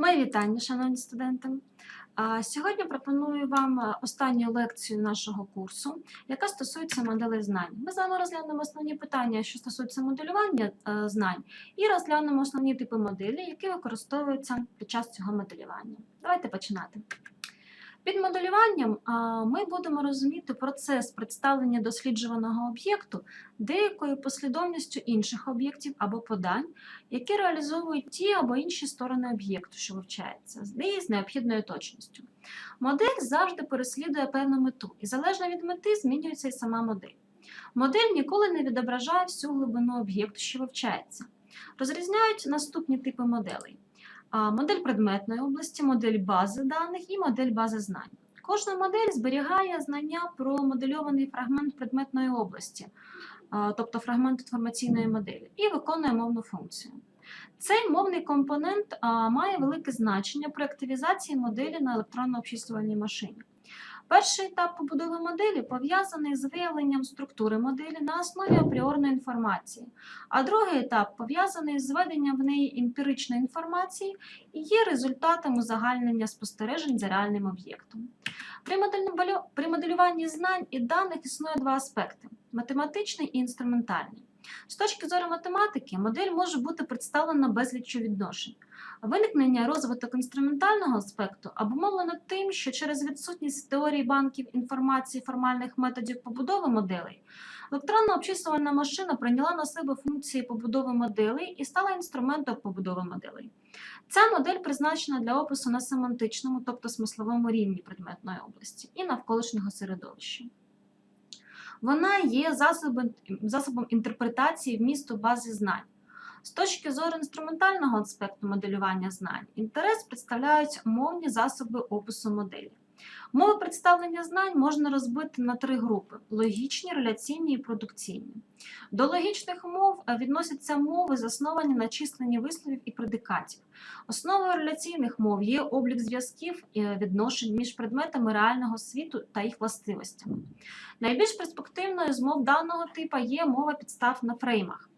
Мої вітання, шановні студенти. Сьогодні пропоную вам е, останню лекцію нашого курсу, яка стосується моделей знань. Ми з вами розглянемо основні питання, що стосуються моделювання е, знань, і розглянемо основні типи моделі, які використовуються під час цього моделювання. Давайте починати. Під моделюванням ми будемо розуміти процес представлення досліджуваного об'єкту деякою послідовністю інших об'єктів або подань, які реалізовують ті або інші сторони об'єкту, що вивчається, неї з необхідною точністю. Модель завжди переслідує певну мету, і залежно від мети змінюється і сама модель. Модель ніколи не відображає всю глибину об'єкту, що вивчається. Розрізняють наступні типи моделей: модель предметної області, модель бази даних і модель бази знань. Кожна модель зберігає знання про модельований фрагмент предметної області, тобто фрагмент інформаційної моделі, і виконує мовну функцію. Цей мовний компонент має велике значення при активізації моделі на електронно-обчислювальній машині. Перший етап побудови моделі пов'язаний з виявленням структури моделі на основі апріорної інформації, а другий етап пов'язаний з введенням в неї емпіричної інформації і є результатом узагальнення спостережень за реальним об'єктом. При, моделюванні знань і даних існує два аспекти математичний і інструментальний. З точки зору математики, модель може бути представлена безліччю відношень. Виникнення розвиток інструментального аспекту обумовлено тим, що через відсутність теорії банків інформації формальних методів побудови моделей, електронна обчислювальна машина прийняла на себе функції побудови моделей і стала інструментом побудови моделей. Ця модель призначена для опису на семантичному, тобто смисловому рівні предметної області і навколишнього середовища. Вона є засобом, засобом інтерпретації вмісту бази знань. З точки зору інструментального аспекту моделювання знань, інтерес представляють мовні засоби опису моделі. Мови представлення знань можна розбити на три групи: логічні, реляційні і продукційні. До логічних мов е, відносяться мови, засновані на численні висловів і предикатів. Основою реляційних мов є облік зв'язків і відношень між предметами реального світу та їх властивостями. Найбільш перспективною з мов даного типу є мова підстав на фреймах.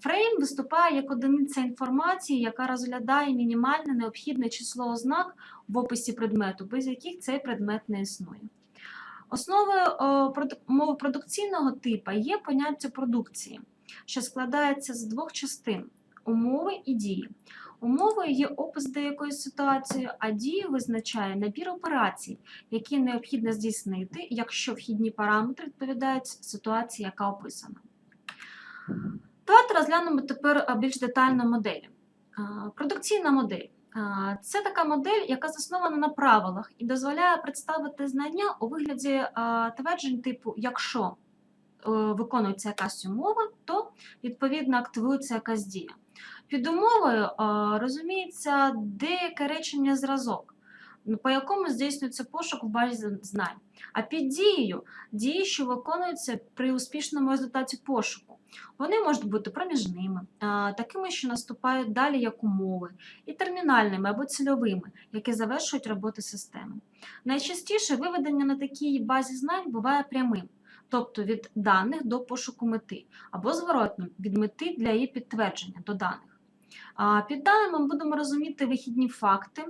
Фрейм виступає як одиниця інформації, яка розглядає мінімальне необхідне число ознак в описі предмету, без яких цей предмет не існує. Основою мови продукційного типу є поняття продукції, що складається з двох частин умови і дії. Умовою є опис деякої ситуації, а дією визначає набір операцій, які необхідно здійснити, якщо вхідні параметри відповідають ситуації, яка описана. Давайте розглянемо тепер більш детально моделі. Продукційна модель. Це така модель, яка заснована на правилах і дозволяє представити знання у вигляді тверджень типу якщо е, виконується якась умова, то відповідно активується якась дія. Під умовою розуміється деяке речення зразок, ну, по якому здійснюється пошук в базі знань. А під дією дії, що виконуються при успішному результаті пошуку. Вони можуть бути проміжними, такими, що наступають далі як умови, і термінальними або цільовими, які завершують роботу системи. Найчастіше виведення на такій базі знань буває прямим, тобто від даних до пошуку мети, або зворотним від мети для її підтвердження до даних. Під даними ми будемо розуміти вихідні факти,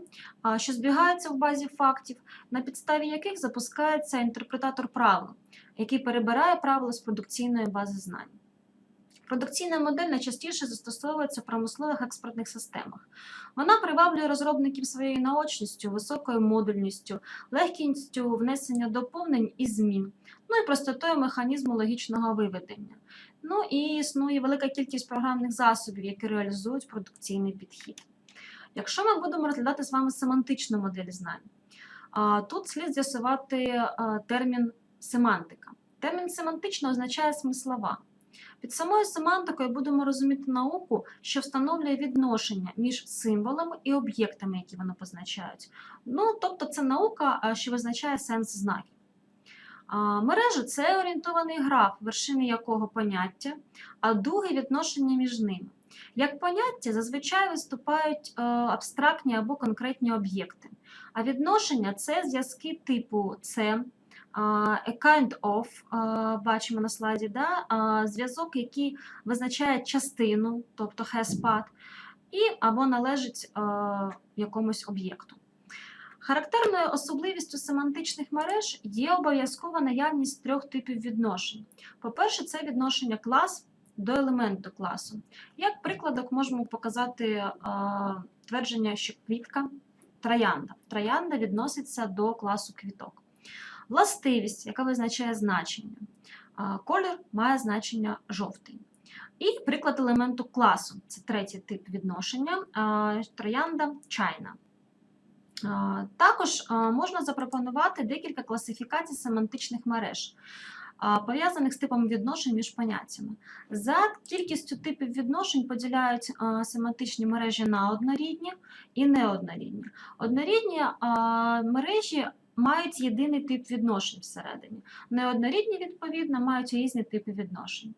що збігаються в базі фактів, на підставі яких запускається інтерпретатор правил, який перебирає правила з продукційної бази знань. Продукційна модель найчастіше застосовується в промислових експортних системах. Вона приваблює розробників своєю наочністю, високою модульністю, легкістю внесення доповнень і змін, ну і простотою механізму логічного виведення. Ну і існує велика кількість програмних засобів, які реалізують продукційний підхід. Якщо ми будемо розглядати з вами семантичну модель знань, тут слід з'ясувати термін семантика. Термін семантично означає смислова. Під самою семантикою будемо розуміти науку, що встановлює відношення між символами і об'єктами, які вони позначають. Ну, тобто це наука, що визначає сенс знаків. Мережа це орієнтований граф, вершини якого поняття, а дуги відношення між ними. Як поняття зазвичай виступають е, абстрактні або конкретні об'єкти, а відношення це зв'язки типу це, a kind of, бачимо на слайді, да? зв'язок, який визначає частину, тобто has part, і або належить якомусь об'єкту. Характерною особливістю семантичних мереж є обов'язкова наявність трьох типів відношень. По-перше, це відношення клас до елементу класу. Як прикладок можемо показати твердження, що квітка троянда. Троянда відноситься до класу квіток. Властивість, яка визначає значення. Колір має значення жовтий. І приклад елементу класу це третій тип відношення. Троянда чайна. Також можна запропонувати декілька класифікацій семантичних мереж, пов'язаних з типом відношень між поняттями. За кількістю типів відношень поділяють семантичні мережі на однорідні і неоднорідні. Однорідні мережі мають єдиний тип відношень всередині. Неоднорідні, відповідно, мають різні типи відношень.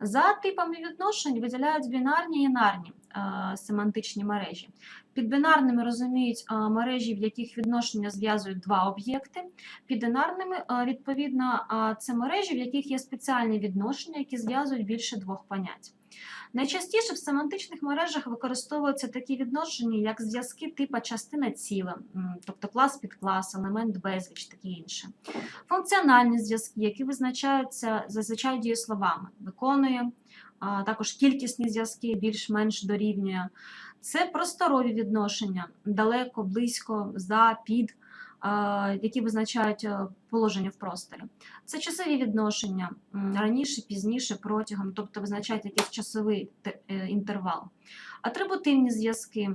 За типами відношень виділяють бінарні і інарні е, семантичні мережі. Під бінарними розуміють е, мережі, в яких відношення зв'язують два об'єкти. Під інарними, е, відповідно, е, це мережі, в яких є спеціальні відношення, які зв'язують більше двох понять. Найчастіше в семантичних мережах використовуються такі відношення, як зв'язки типа частина ціла, тобто клас під клас, елемент безліч, таке інше. Функціональні зв'язки, які визначаються зазвичай дієсловами, виконує, а також кількісні зв'язки більш-менш дорівнює. Це просторові відношення далеко, близько, за, під, які визначають е, положення в просторі. Це часові відношення раніше, пізніше, протягом, тобто визначають якийсь часовий е, інтервал. Атрибутивні зв'язки,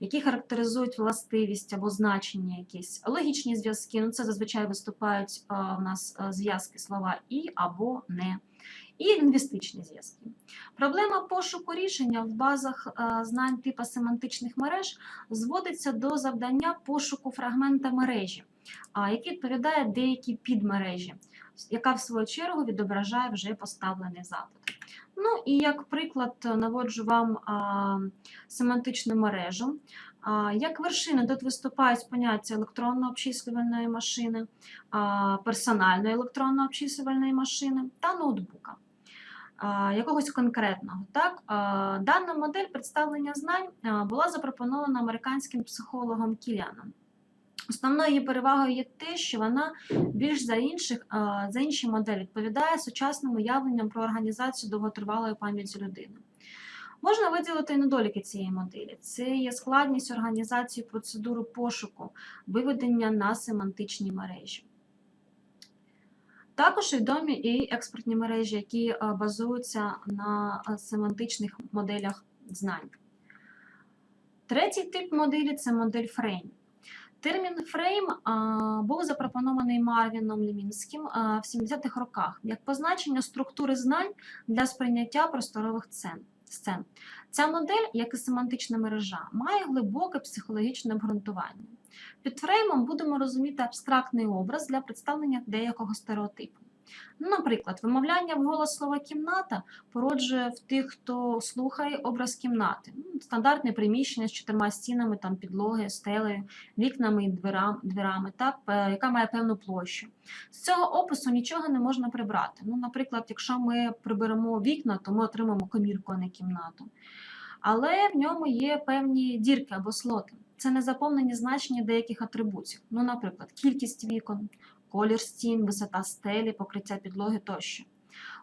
які характеризують властивість або значення якісь. Логічні зв'язки, ну це зазвичай виступають в нас зв'язки слова і або не. І лінгвістичні зв'язки. Проблема пошуку рішення в базах знань типу семантичних мереж зводиться до завдання пошуку фрагмента мережі, який відповідає деякій підмережі, яка в свою чергу відображає вже поставлений запит. Ну і як приклад е, наводжу вам семантичну мережу. Як вершини тут виступають поняття електронно-обчислювальної машини, персональної електронно-обчислювальної машини та ноутбука. Якогось конкретного. Так? Дана модель представлення знань була запропонована американським психологом Кіліаном. Основною її перевагою є те, що вона більш за інших за інші моделі відповідає сучасним уявленням про організацію довготривалої пам'яті людини. Можна виділити і недоліки цієї моделі. Це є складність організації процедури пошуку, виведення на семантичні мережі. Також відомі і експертні мережі, які е, базуються на е, семантичних моделях знань. Третій тип моделі це модель фрейм. Термін фрейм був запропонований Марвіном Лімінським в 70-х роках як позначення структури знань для сприйняття просторових сцен. Сцен. Ця модель, як і семантична мережа, має глибоке психологічне обґрунтування. Під фреймом будемо розуміти абстрактний образ для представлення деякого стереотипу. Ну, Наприклад, вимовляння вголос слова кімната породжує в тих, хто слухає образ кімнати. Ну, Стандартне приміщення з чотирма стінами, там підлоги, стелею, вікнами і дверам, дверами, так, яка має певну площу. З цього опису нічого не можна прибрати. Ну, наприклад, якщо ми приберемо вікна, то ми отримаємо комірку, а не кімнату. Але в ньому є певні дірки або слоти. Це незаповнені значення деяких атрибутів. Ну, наприклад, кількість вікон, колір стін, висота стелі, покриття підлоги тощо.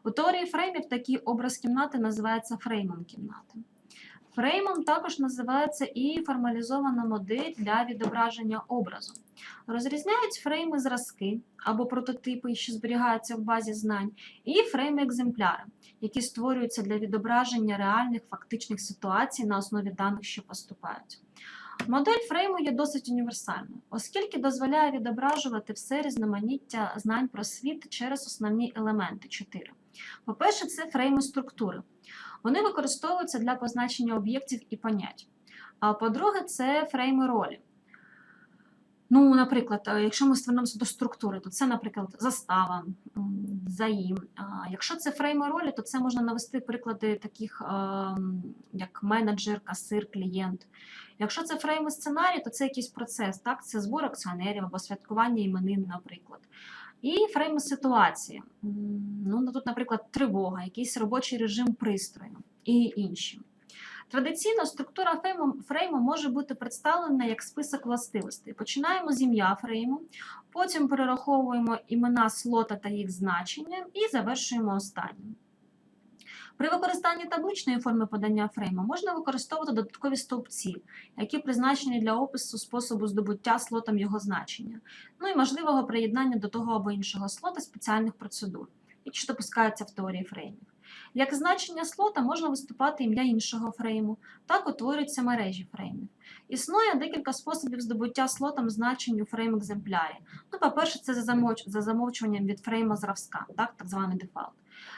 У теорії фреймів такий образ кімнати називається фреймом кімнати. Фреймом також називається і формалізована модель для відображення образу. Розрізняють фрейми зразки або прототипи, що зберігаються в базі знань, і фрейми екземпляри, які створюються для відображення реальних фактичних ситуацій на основі даних, що поступають. Модель фрейму є досить універсальною, оскільки дозволяє відображувати все різноманіття знань про світ через основні елементи 4. По-перше, це фрейми структури. Вони використовуються для позначення об'єктів і понять. А по-друге, це фрейми ролі. Ну, наприклад, е, якщо ми звернемося до структури, то це, наприклад, застава, заїм. Якщо це фрейми ролі, то це можна навести приклади таких, ем, як менеджер, касир, клієнт. Якщо це фрейми сценарій, то це якийсь процес, так? це збор акціонерів або святкування іменин, наприклад. І фрейми ситуації. Ну, тут, наприклад, тривога, якийсь робочий режим пристрою і інші. Традиційно структура фрейму, фрейму може бути представлена як список властивостей. Починаємо з ім'я фрейму, потім перераховуємо імена слота та їх значення і завершуємо останнім. При використанні табличної форми подання фрейму можна використовувати додаткові стовпці, які призначені для опису способу здобуття слотом його значення, ну і можливого приєднання до того або іншого слота спеціальних процедур, які ж допускаються в теорії фреймів. Як значення слота можна виступати ім'я іншого фрейму, так утворюються мережі фреймів. Існує декілька способів здобуття слотом значень у фрейм-екземплярі. Ну, по-перше, це за, за замовчуванням від фрейма зразка, так, так званий дефалт.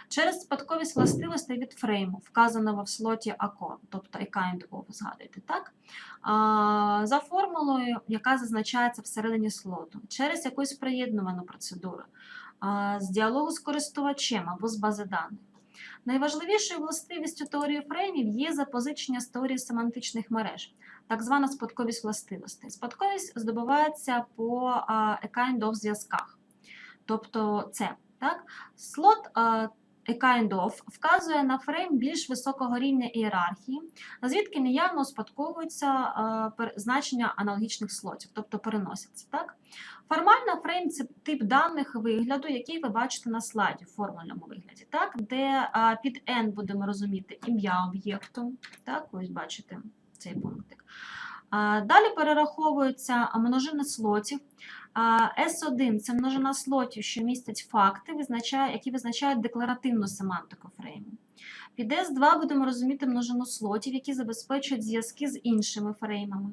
Через спадковість властивостей від фрейму, вказаного в слоті ACO, тобто a kind of, згадуєте, так? А, за формулою, яка зазначається всередині слоту, через якусь приєднувану процедуру, а, з діалогу з користувачем або з бази даних. Найважливішою властивістю теорії фреймів є запозичення з теорії семантичних мереж, так звана спадковість властивостей. Спадковість здобувається по a kind of зв'язках, тобто це. Так? Слот kind of вказує на фрейм більш високого рівня ієрархії, звідки неявно успадковуються значення аналогічних слотів, тобто переносяться. Так? Формально фрейм це тип даних вигляду, який ви бачите на слайді в формульному вигляді, так? де під N будемо розуміти ім'я об'єкту. Так? Ось бачите цей пунктик. Далі перераховується множина слотів. А, S1 це множина слотів, що містять факти, які визначають декларативну семантику фрейму. Під S2 будемо розуміти множину слотів, які забезпечують зв'язки з іншими фреймами.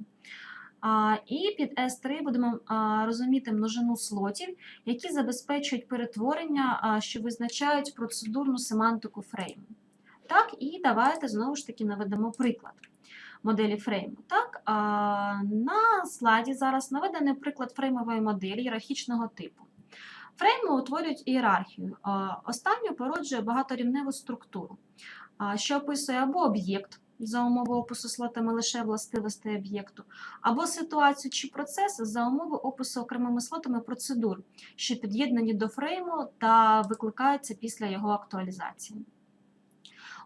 І під S3 будемо розуміти множину слотів, які забезпечують перетворення, що визначають процедурну семантику фрейму. Так, і давайте знову ж таки наведемо приклад моделі фрейму. Так, а, на слайді зараз наведений приклад фреймової моделі ієрархічного типу. Фрейми утворюють ієрархію. Останню породжує багаторівневу структуру, що описує або об'єкт за умови опису слотами лише властивостей об'єкту, або ситуацію чи процес за умови опису окремими слотами процедур, що під'єднані до фрейму та викликаються після його актуалізації.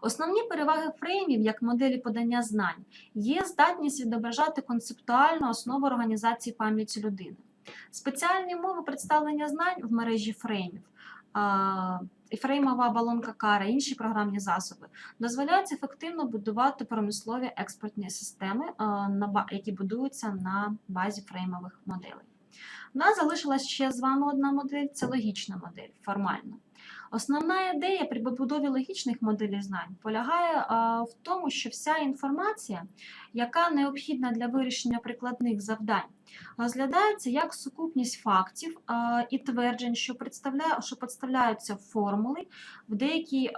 Основні переваги фреймів як моделі подання знань є здатність відображати концептуальну основу організації пам'яті людини. Спеціальні мови представлення знань в мережі фреймів, фреймова оболонка кара, інші програмні засоби дозволяють ефективно будувати промислові експортні системи, які будуються на базі фреймових моделей. У нас залишилась ще з вами одна модель це логічна модель, формальна. Основна ідея при побудові логічних моделей знань полягає в тому, що вся інформація, яка необхідна для вирішення прикладних завдань, розглядається як сукупність фактів і тверджень, що, що підставляються формули в деякій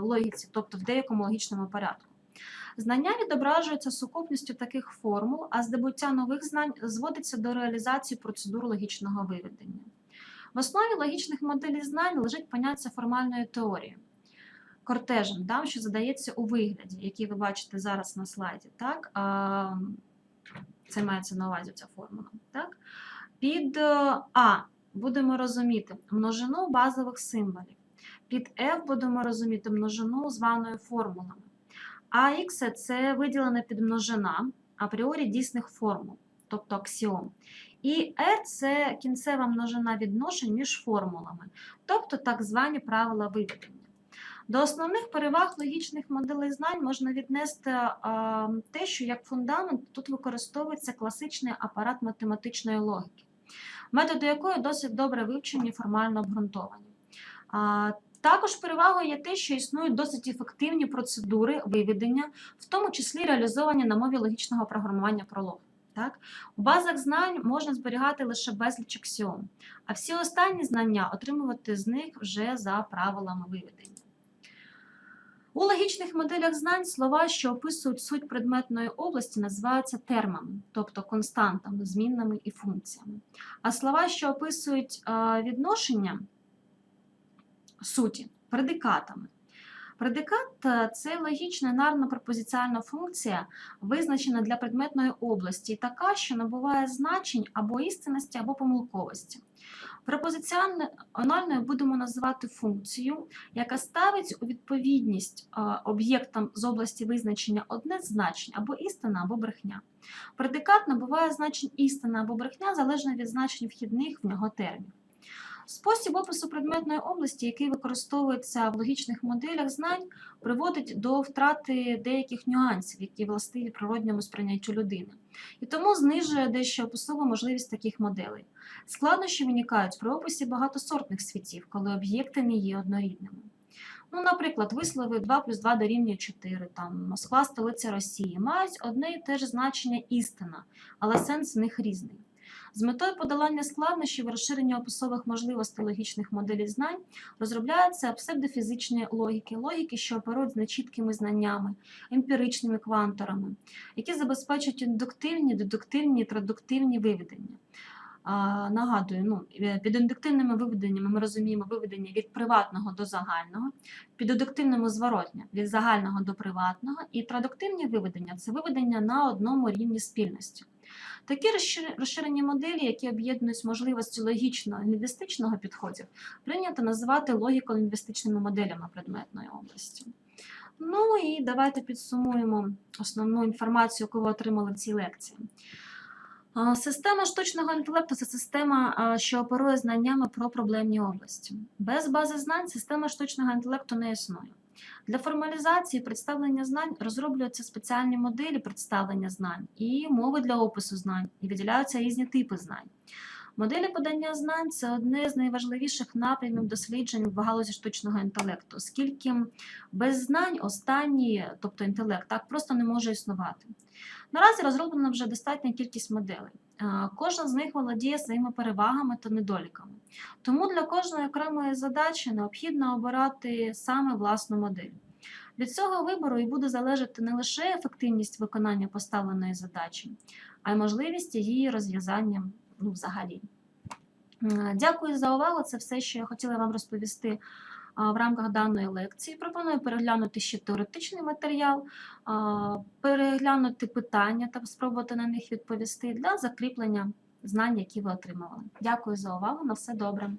логіці, тобто в деякому логічному порядку. Знання відображуються сукупністю таких формул, а здобуття нових знань зводиться до реалізації процедур логічного виведення. В основі логічних моделей знань лежить поняття формальної теорії. Кортежем, да, що задається у вигляді, який ви бачите зараз на слайді. Так? Це мається на увазі ця формула. Так? Під е, А будемо розуміти множину базових символів. Під F будемо розуміти множину званою формулами. А Х це виділена підмножина апріорі дійсних формул, тобто аксіом. І R це кінцева множина відношень між формулами, тобто так звані правила виведення. До основних переваг логічних моделей знань можна віднести те, що як фундамент тут використовується класичний апарат математичної логіки, методи якої досить добре вивчені і формально обґрунтовані. Також перевагою є те, що існують досить ефективні процедури виведення, в тому числі реалізовані на мові логічного програмування пролог. Так? У базах знань можна зберігати лише безліч аксіом, а всі останні знання отримувати з них вже за правилами виведення. У логічних моделях знань слова, що описують суть предметної області, називаються термами, тобто константами, змінними і функціями. А слова, що описують відношення суті, предикатами. Предикат е, це логічна нарно-пропозиціальна функція, визначена для предметної області, така, що набуває значень або істинності, або помилковості. Пропозиціональною будемо називати функцію, яка ставить у відповідність е, об'єктам з області визначення одне значень або істина, або брехня. Предикат набуває значень істина або брехня залежно від значень вхідних в нього термінів. Спосіб опису предметної області, який використовується в логічних моделях знань, приводить до втрати деяких нюансів, які властиві природньому сприйняттю людини, і тому знижує дещо описову можливість таких моделей. Складнощі виникають при описі багатосортних світів, коли об'єкти не є однорідними. Ну, наприклад, вислови 2 плюс 2 дорівнює 4, там, Москва столиця Росії, мають одне і те ж значення істина, але сенс в них різний. З метою подолання складнощів і розширення описових можливостей логічних моделей знань розробляються псевдофізичні логіки, логіки, що оперують з нечіткими знаннями, емпіричними кванторами, які забезпечують індуктивні, дедуктивні і традуктивні виведення. Нагадую, ну, е, під індуктивними виведеннями ми розуміємо виведення від приватного до загального, під дедуктивними зворотня від загального до приватного, і традуктивні виведення це виведення на одному рівні спільності. Такі розширені моделі, які об'єднують можливості логічного і лінгвістичного підходів, прийнято називати логіко-лінгвістичними моделями предметної області. Ну і давайте підсумуємо основну інформацію, яку ви отримали в цій лекції. Система штучного інтелекту це система, що оперує знаннями про проблемні області. Без бази знань система штучного інтелекту не існує. Для формалізації представлення знань розроблюються спеціальні моделі представлення знань і мови для опису знань, і виділяються різні типи знань. Моделі подання знань це одне з найважливіших напрямів досліджень в галузі штучного інтелекту, оскільки без знань останній, тобто інтелект, так просто не може існувати. Наразі розроблена вже достатня кількість моделей. Е, Кожна з них володіє своїми перевагами та недоліками. Тому для кожної окремої задачі необхідно обирати саме власну модель. Від цього вибору і буде залежати не лише ефективність виконання поставленої задачі, а й можливість її розв'язання ну, взагалі. Е, Дякую за увагу. Це все, що я хотіла вам розповісти в рамках даної лекції. Пропоную переглянути ще теоретичний матеріал, переглянути питання та спробувати на них відповісти для закріплення знань, які ви отримували. Дякую за увагу. На все добре.